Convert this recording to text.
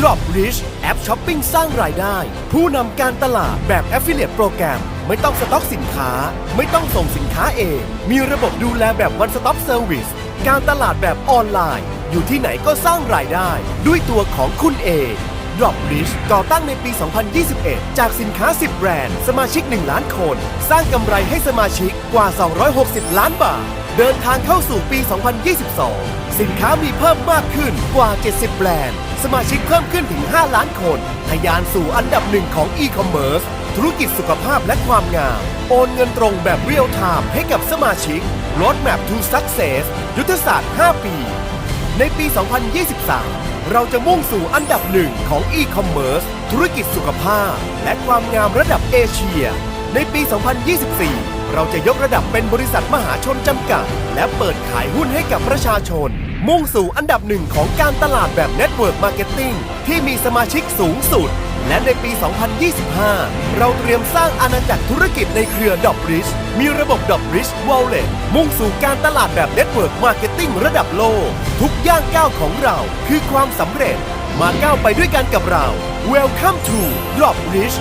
Drop Rich แอปช้อปปิ้งสร้างรายได้ ผู้นำการตลาดแบบ Affiliate โปรแกรมไม่ต้องสต็อกสินค้า ไม่ต้องส่งสินค้าเอง มีระบบดูแลแบบ One Stop Service การตลาดแบบออนไลน์ อยู่ที่ไหนก็สร้างรายได้ ด้วยตัวของคุณเอง Drop Rich ก่อตั้งในปี 2021 จากสินค้า 10 แบรนด์ สมาชิก 1 ล้านคน สร้างกำไรให้สมาชิกกว่า 260 ล้านบาท เดินทางเข้าสู่ปี 2022 สินค้ามีเพิ่มมากขึ้นกว่า 70 แบรนด์ สมาชิกเพิ่มขึ้นถึง 5 ล้านคน ทะยานสู่อันดับหนึ่งของ e-commerce ธุรกิจสุขภาพและความงาม โอนเงินตรงแบบเรียลไทม์ให้กับสมาชิก Roadmap to Success ยุทธศาสตร์ 5 ปี ในปี 2023 เราจะมุ่งสู่อันดับหนึ่งของ e-commerce ธุรกิจสุขภาพ และความงามระดับเอเชีย ในปี 2024 เราจะยกระดับเป็นบริษัทมหาชนจำกัด และเปิดขายหุ้นให้กับประชาชน มุ่งสู่อันดับหนึ่งของการตลาดแบบ Network Marketing ที่มีสมาชิกสูงสุด และในปี 2025 เราเตรียมสร้างอาณาจักรธุรกิจในเครือดอบริชมีระบบดอบริช Wallet มุ่งสู่การตลาดแบบ Network Marketing ระดับโลก ทุกย่างก้าวของเราคือความสำเร็จ มาก้าวไปด้วยกันกับเรา Welcome to Drop Rich